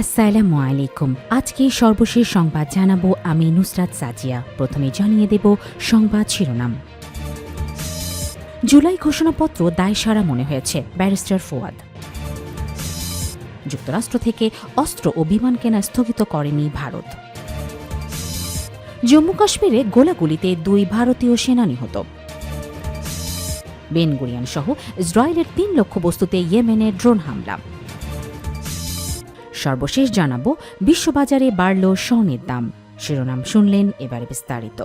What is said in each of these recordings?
আসসালামু আলাইকুম। আজকে সর্বশেষ সংবাদ জানাব আমি নুসরাত সাজিয়া। প্রথমে জানিয়ে দেব সংবাদ শিরোনাম। জুলাই ঘোষণাপত্র দায়সারা মনে হয়েছে, ব্যারিস্টার ফোয়াদ। যুক্তরাষ্ট্র থেকে অস্ত্র ও বিমান কেনা স্থগিত করেনি ভারত। জম্মু কাশ্মীরে গোলাগুলিতে দুই ভারতীয় সেনা নিহত। বেনগুরিয়ান সহ ইসরায়েলের তিন লক্ষ বস্তুতে ইয়েমেনে ড্রোন হামলা। সর্বশেষ জানাব, বিশ্ববাজারে বাড়ল স্বর্ণের দাম। শিরোনাম শুনলেন এবারে বিস্তারিত।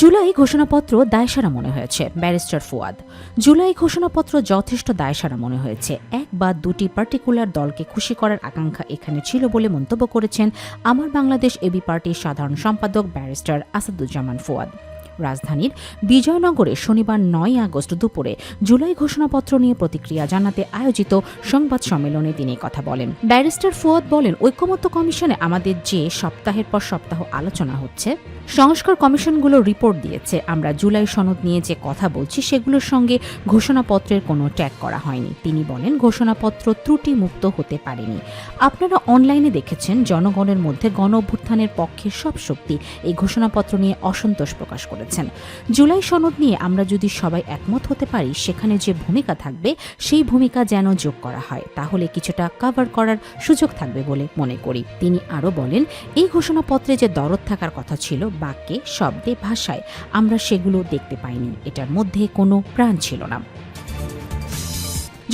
জুলাই ঘোষণাপত্র দায়সারা মনে হয়েছে, ব্যারিস্টার ফুয়াদ। জুলাই ঘোষণাপত্র যথেষ্ট দায়সারা মনে হয়েছে। এক বা দুটি পার্টিকুলার দলকে খুশি করার আকাঙ্ক্ষা এখানে ছিল বলে মন্তব্য করেছেন আমার বাংলাদেশ এবি পার্টির সাধারণ সম্পাদক ব্যারিস্টার আসাদুজ্জামান ফুয়াদ। রাজধানীর বিজয়নগরে শনিবার নয় আগস্ট দুপুরে জুলাই ঘোষণাপত্র নিয়ে প্রতিক্রিয়া জানাতে আয়োজিত সংবাদ সম্মেলনে তিনি কথা বলেন। ব্যারিস্টার ফুয়াদ বলেন, ঐকমত্য কমিশনে আমাদের যে সপ্তাহের পর সপ্তাহ আলোচনা হচ্ছে, সংস্কার কমিশনগুলো রিপোর্ট দিয়েছে, আমরা জুলাই সনদ নিয়ে যে কথা বলছি সেগুলোর সঙ্গে ঘোষণাপত্রের কোনো ট্যাগ করা হয়নি। তিনি বলেন, ঘোষণাপত্র ত্রুটি মুক্ত হতে পারেনি। আপনারা অনলাইনে দেখেছেন, জনগণের মধ্যে গণ অভ্যুত্থানের পক্ষে সব শক্তি এই ঘোষণাপত্র নিয়ে অসন্তোষ প্রকাশ করেছেন। জুলাই সনদ নিয়ে আমরা যদি সবাই একমত হতে পারি, সেখানে যে ভূমিকা থাকবে, সেই ভূমিকা যেন যোগ করা হয়। তাহলে কিছুটা কভার করার সুযোগ থাকবে বলে মনে করি। তিনি আরও বলেন, এই ঘোষণাপত্রে যে দরদ থাকার কথা ছিল, বাক্যে, শব্দে, ভাষায়, আমরা সেগুলো দেখতে পাইনি। এটার মধ্যে কোনো প্রাণ ছিল না।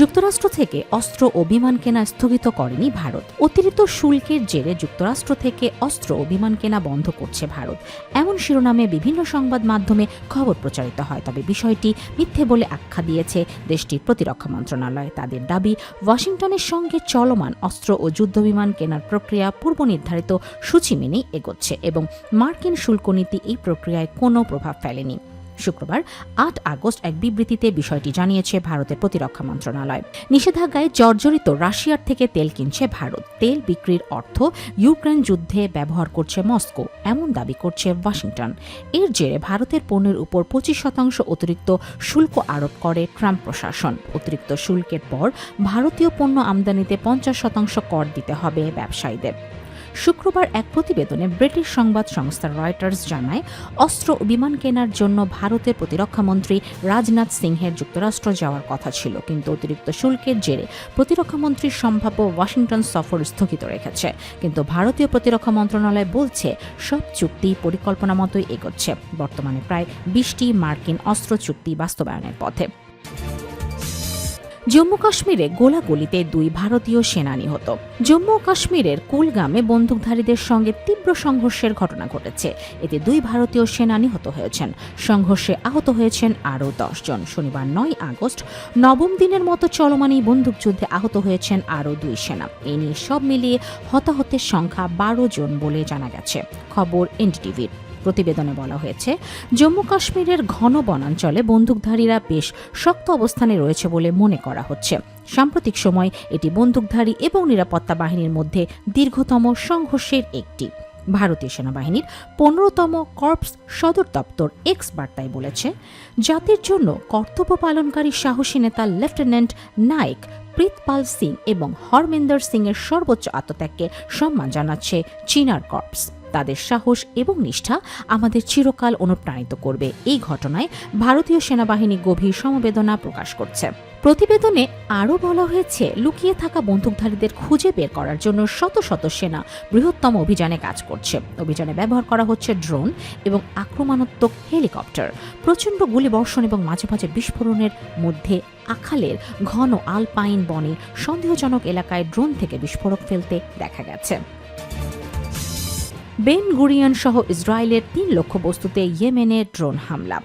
যুক্তরাষ্ট্র থেকে অস্ত্র ও বিমান কেনা স্থগিত করেনি ভারত। অতিরিক্ত শুল্কের জেরে যুক্তরাষ্ট্র থেকে অস্ত্র ও বিমান কেনা বন্ধ করছে ভারত। এমন শিরোনামে বিভিন্ন সংবাদ মাধ্যমে খবর প্রচারিত হয়, তবে বিষয়টি মিথ্যে বলে আখ্যা দিয়েছে দেশটির প্রতিরক্ষা মন্ত্রণালয়। তাদের দাবি, ওয়াশিংটনের সঙ্গে চলমান অস্ত্র ও যুদ্ধবিমান কেনার প্রক্রিয়া পূর্ব নির্ধারিত সূচি মেনেই এগোচ্ছে এবং মার্কিন শুল্ক নীতি এই প্রক্রিয়ায় কোনো প্রভাব ফেলেনি। শুক্রবার, আট আগস্ট এক বিবৃতিতে বিষয়টি জানিয়েছে ভারতের প্রতিরক্ষা মন্ত্রণালয়। নিষেধাজ্ঞায় জর্জরিত রাশিয়ার থেকে তেল কিনছে ভারত। তেল বিক্রির অর্থ ইউক্রেন যুদ্ধে ব্যবহার করছে মস্কো, এমন দাবি করছে ওয়াশিংটন। এর জেরে ভারতের পণ্যের উপর পঁচিশ শতাংশ অতিরিক্ত শুল্ক আরোপ করে ট্রাম্প প্রশাসন। অতিরিক্ত শুল্কের পর ভারতীয় পণ্য আমদানিতে পঞ্চাশ শতাংশ কর দিতে হবে ব্যবসায়ীদের। শুক্রবার এক প্রতিবেদনে ব্রিটিশ সংবাদ সংস্থা রয়টার্স জানায়, অস্ত্র ও বিমান কেনার জন্য ভারতের প্রতিরক্ষামন্ত্রী রাজনাথ সিংহের যুক্তরাষ্ট্র যাওয়ার কথা ছিল, কিন্তু অতিরিক্ত শুল্কের জেরে প্রতিরক্ষামন্ত্রীর সম্ভাব্য ওয়াশিংটন সফর স্থগিত রেখেছে। কিন্তু ভারতীয় প্রতিরক্ষা মন্ত্রণালয় বলছে, সব চুক্তি পরিকল্পনা মতোই এগোচ্ছে। বর্তমানে প্রায় বিশটি মার্কিন অস্ত্র চুক্তি বাস্তবায়নের পথে। জম্মু কাশ্মীরে গোলাগুলিতে দুই ভারতীয় সেনা নিহত। জম্মু ও কাশ্মীরের কুলগামে বন্দুকধারীদের সঙ্গে তীব্র সংঘর্ষের ঘটনা ঘটেছে। এতে দুই ভারতীয় সেনা নিহত হয়েছেন। সংঘর্ষে আহত হয়েছেন আরও জন। শনিবার নয় আগস্ট, নবম দিনের মতো চলমান এই বন্দুকযুদ্ধে আহত হয়েছেন আরও দুই সেনা। এ নিয়ে সব মিলিয়ে হতাহতের সংখ্যা বারো জন বলে জানা গেছে। খবর এনডিটিভির প্রতিবেদনে বলা হয়েছে, জম্মু কাশ্মীরের ঘন বনাঞ্চলে বন্দুকধারীরা বেশ শক্ত অবস্থানে রয়েছে বলে মনে করা হচ্ছে। সাম্প্রতিক সময় এটি বন্দুকধারী এবং নিরাপত্তা বাহিনীর মধ্যে দীর্ঘতম সংঘর্ষের একটি। ভারতীয় সেনাবাহিনীর পনেরোতম কর্পস সদর দপ্তর এক্স বার্তায় বলেছে, জাতির জন্য কর্তব্য পালনকারী সাহসী নেতা লেফটেন্যান্ট নায়েক প্রীতপাল সিং এবং হরমেন্দর সিং এর সর্বোচ্চ আত্মত্যাগকে সম্মান জানাচ্ছে চিনার কর্পস। তাদের সাহস এবং নিষ্ঠা আমাদের চিরকাল অনুপ্রাণিত করবে। এই ঘটনায় ভারতীয় সেনাবাহিনী গভীর সমবেদনা প্রকাশ করছে। প্রতিবেদনে আরও বলা হয়েছে, লুকিয়ে থাকা বন্দুকধারীদের খুঁজে বের করার জন্য শত শত সেনা বৃহত্তম অভিযানে কাজ করছে। অভিযানে ব্যবহার করা হচ্ছে ড্রোন এবং আক্রমণাত্মক হেলিকপ্টার। প্রচণ্ড গুলিবর্ষণ এবং মাঝে মাঝে বিস্ফোরণের মধ্যে আখালের ঘন আলপাইন বনে সন্দেহজনক এলাকায় ড্রোন থেকে বিস্ফোরক ফেলতে দেখা গেছে। বেন গুরিয়ান সহ ইসরায়েলের তিন লক্ষ্য বস্তুতে ইয়েমেনে ড্রোন হামলা।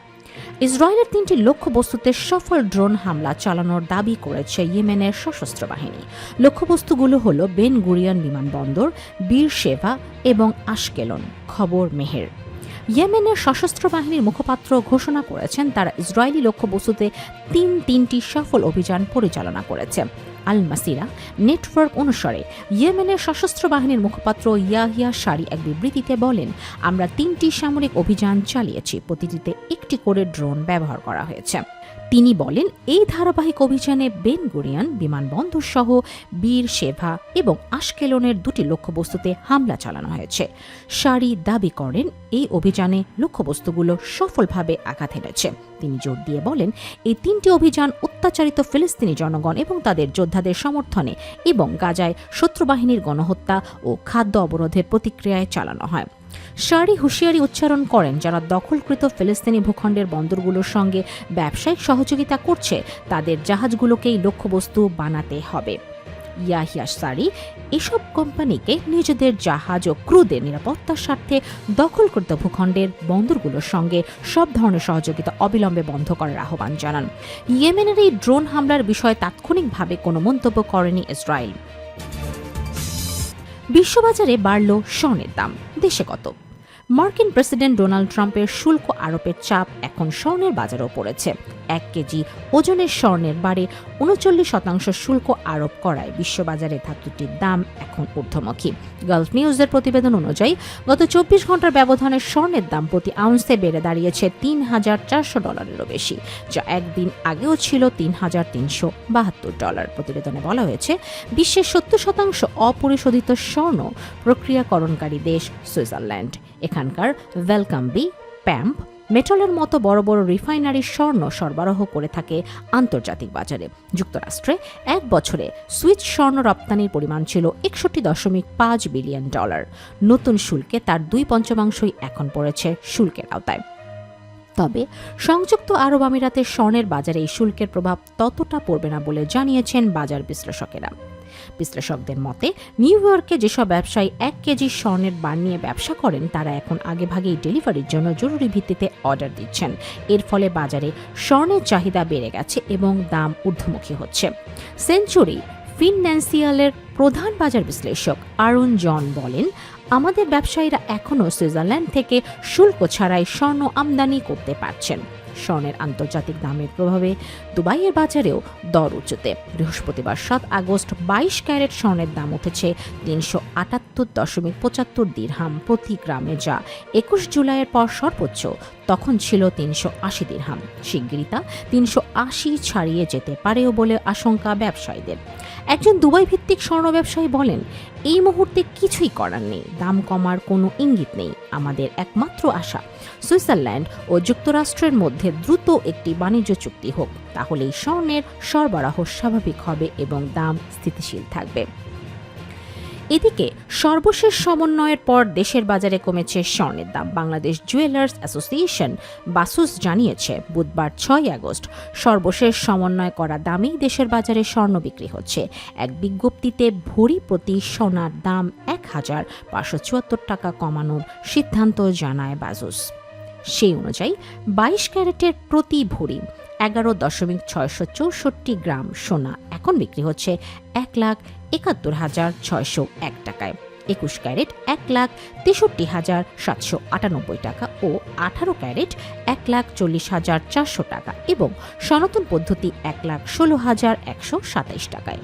ইসরায়েলের তিনটি লক্ষ্যবস্তুতে সফল ড্রোন হামলা চালানোর দাবি করেছে ইয়েমেনের সশস্ত্র বাহিনী। লক্ষ্যবস্তুগুলো হল বেন গুরিয়ান বিমানবন্দর, বীর সেবা এবং আশকেলন। খবর মেহের। ইয়েমেনের সশস্ত্র বাহিনীর মুখপাত্র ঘোষণা করেছেন, তারা ইসরায়েলি লক্ষ্যবস্তুতে তিন তিনটি সফল অভিযান পরিচালনা করেছে। আল মাসিরা নেটওয়ার্ক অনুসারে, ইয়েমেনের সশস্ত্র বাহিনীর মুখপাত্র ইয়াহিয়া সারি এক বিবৃতিতে বলেন, আমরা তিনটি সামরিক অভিযান চালিয়েছি, প্রতিটিতে একটি করে ড্রোন ব্যবহার করা হয়েছে। তিনি বলেন, এই ধারাবাহিক অভিযানে বেন গুরিয়ান, বিমানবন্দর সহ বীর সেভা এবং আশকেলনের দুটি লক্ষ্যবস্তুতে হামলা চালানো হয়েছে। সারি দাবি করেন, এই অভিযানে লক্ষ্যবস্তুগুলো সফলভাবে আঘাত হেনেছে তিনি জোর দিয়ে বলেন, এই তিনটি অভিযান অত্যাচারিত ফিলিস্তিনি জনগণ এবং তাদের যোদ্ধাদের সমর্থনে এবং গাজায় শত্রুবাহিনীর গণহত্যা ও খাদ্য অবরোধের প্রতিক্রিয়ায় চালানো হয়। সারি হুঁশিয়ারি উচ্চারণ করেন যারা দখলকৃত ফিলিস্তিনি ভূখণ্ডের বন্দরগুলোর সঙ্গে ব্যবসায়িক সহযোগিতা করছে, তাদের জাহাজগুলোকেই লক্ষ্যবস্তু বানাতে হবে। ইয়াহিয়া সারি, এসব কোম্পানিকে নিজেদের জাহাজ ও ক্রুদের নিরাপত্তার স্বার্থে দখলকৃত ভূখণ্ডের বন্দরগুলোর সঙ্গে সব ধরনের সহযোগিতা অবিলম্বে বন্ধ করার আহ্বান জানান। ইয়েমেনের এই ড্রোন হামলার বিষয়ে তাৎক্ষণিকভাবে কোনো মন্তব্য করেনি ইসরায়েল। বিশ্ববাজারে বাড়ল স্বর্ণের দাম। দেশে কত? মার্কিন প্রেসিডেন্ট ডোনাল্ড ট্রাম্পের শুল্ক আরোপের চাপ এখন স্বর্ণের বাজারেও পড়েছে। এক কেজি ওজনের স্বর্ণের বারে উনচল্লিশ শতাংশ শুল্ক আরোপ করায় বিশ্ববাজারে ধাতুটির দাম এখন ঊর্ধ্বমুখী। গালফ নিউজের প্রতিবেদন অনুযায়ী, গত চব্বিশ ঘণ্টার ব্যবধানে স্বর্ণের দাম প্রতি আউন্সে বেড়ে দাঁড়িয়েছে তিন হাজার চারশো ডলারেরও বেশি, যা একদিন আগেও ছিল তিন হাজার তিনশো বাহাত্তর ডলার। প্রতিবেদনে বলা হয়েছে, বিশ্বের সত্তর শতাংশ অপরিশোধিত স্বর্ণ প্রক্রিয়াকরণকারী দেশ সুইজারল্যান্ড। এখানকার ওয়েলকাম বি প্যাম্প মেটলের মতো বড় বড় রিফাইনারি স্বর্ণ সরবরাহ করে থাকে আন্তর্জাতিক বাজারে। যুক্তরাষ্ট্রে এক বছরে সুইচ স্বর্ণ রপ্তানির পরিমাণ ছিল একষট্টি দশমিক পাঁচ বিলিয়ন ডলার। নতুন শুল্কে তার দুই পঞ্চমাংশই এখন পড়েছে শুল্কের আওতায়। তবে সংযুক্ত আরব আমিরাতের স্বর্ণের বাজারে এই শুল্কের প্রভাব ততটা পড়বে না বলে জানিয়েছেন বাজার বিশ্লেষকেরা। বিশ্লেষকদের মতে, নিউ ইয়র্কে যেসব ব্যবসায়ী এক কেজি স্বর্ণের বার নিয়ে ব্যবসা করেন, তারা এখন আগেভাগেই ডেলিভারির জন্য জরুরি ভিত্তিতে অর্ডার দিচ্ছেন। এর ফলে বাজারে স্বর্ণের চাহিদা বেড়ে গেছে এবং দাম ঊর্ধ্বমুখী হচ্ছে। সেঞ্চুরি ফিনন্যান্সিয়ালের প্রধান বাজার বিশ্লেষক আরুণ জন বলেন, আমাদের ব্যবসায়ীরা এখনও সুইজারল্যান্ড থেকে শুল্ক ছাড়াই স্বর্ণ আমদানি করতে পারছেন। স্বর্ণের আন্তর্জাতিক দামের প্রভাবে দুবাইয়ের বাজারেও দর উঁচুতে বৃহস্পতিবার সাত আগস্ট বাইশ ক্যারেট স্বর্ণের দাম উঠেছে তিনশো আটাত্তর দশমিক পঁচাত্তর দিরহাম প্রতি গ্রামে, যা একুশ জুলাইয়ের পর সর্বোচ্চ, তখন ছিল তিনশো আশি দিরহাম। শিগগিরই তা তিনশো আশি ছাড়িয়ে যেতে পারেও বলে আশঙ্কা ব্যবসায়ীদের। একজন দুবাই ভিত্তিক স্বর্ণ ব্যবসায়ী বলেন, এই মুহূর্তে কিছুই করার নেই, দাম কমার কোনো ইঙ্গিত নেই, আমাদের একমাত্র আশা। সুইজারল্যান্ড ও যুক্তরাষ্ট্রের মধ্যে দ্রুত একটি বাণিজ্য চুক্তি হোক, তাহলেই স্বর্ণের সরবরাহ স্বাভাবিক হবে এবং দাম স্থিতিশীল থাকবে। এদিকে, সর্বশেষ সমন্বয়ের পর দেশের বাজারে কমেছে স্বর্ণের দাম। বাংলাদেশ জুয়েলার্স অ্যাসোসিয়েশন বাসুস জানিয়েছে, বুধবার ছয় আগস্ট সর্বশেষ সমন্বয় করা দামেই দেশের বাজারে স্বর্ণ বিক্রি হচ্ছে। এক বিজ্ঞপ্তিতে ভরি প্রতি সোনার দাম এক হাজার পাঁচশো চুয়াত্তর টাকা কমানোর সিদ্ধান্ত জানায় বাজুস সেই অনুযায়ী বাইশ ক্যারেটের প্রতি ভরি এগারো দশমিক ছয়শো চৌষট্টি গ্রাম সোনা। এখন বিক্রি হচ্ছে এক লাখ একাত্তর হাজার ছয়শো এক টাকায়। একুশ ক্যারেট এক লাখ তেষট্টি হাজার সাতশো আটানব্বই টাকা ও আঠারো ক্যারেট এক লাখ চল্লিশ হাজার চারশো টাকা এবং সনাতন পদ্ধতি এক লাখ ষোলো হাজার একশো সাতাইশ টাকায়।